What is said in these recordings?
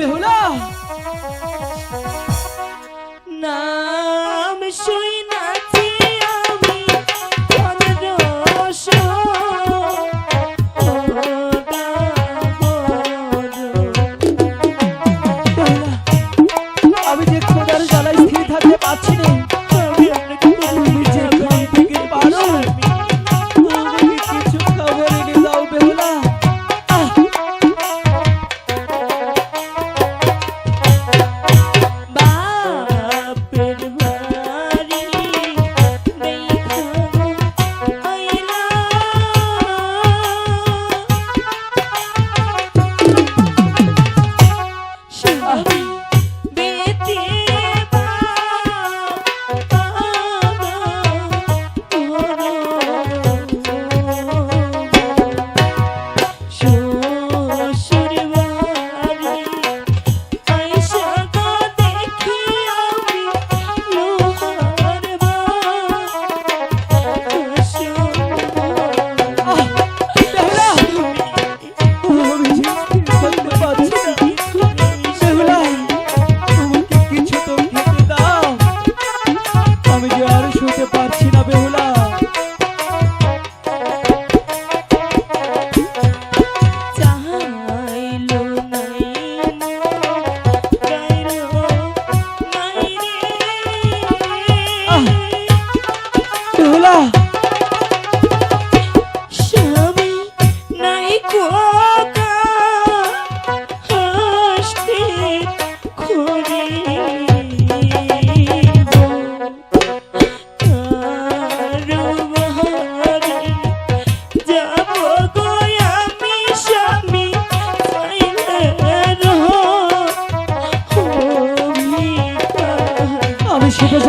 বেহুলা।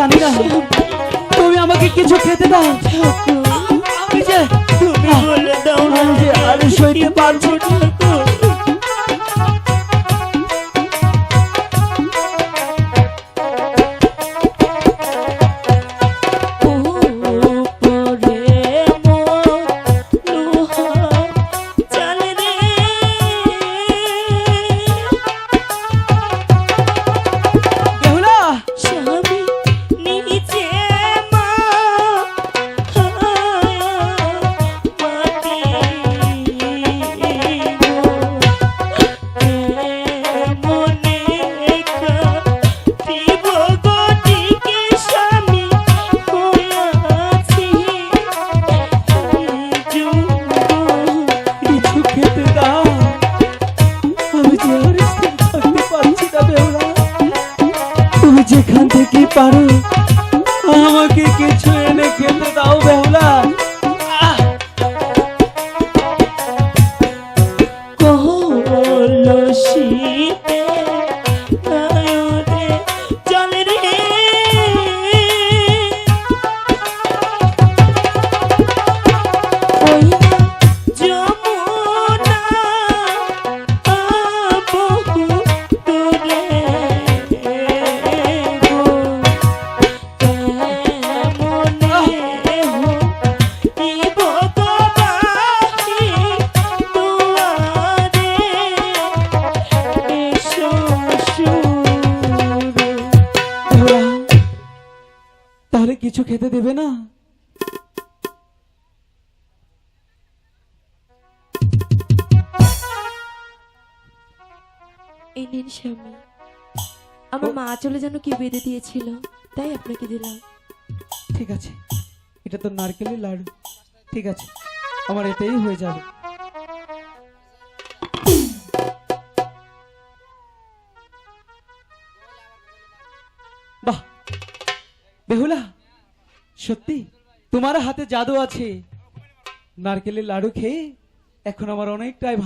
জানি না। তুমি আমাকে কিছু খেতে দাও। আমি যে তুমি বলে দাও না আমি যে আর সইতে পারব না। যেখান থেকে পারো। আমাকে কিছু এনে খেতে দাও বেহুলা। কিছু খেতে দেবে না? এই নিন স্বামী। আমার মা চলে যেন কি বেঁধে দিয়েছিল তাই আপনাকে দিলাম। ঠিক আছে। এটা তো নারকেলের লাড়ু। ঠিক আছে। আমার এতেই হয়ে যাবে। বাহ! বেহুলা! সত্যি? তোমার হাতে জাদু আছে। নারকেলের লাড়ু খেয়ে এখন আমার অনেকটাই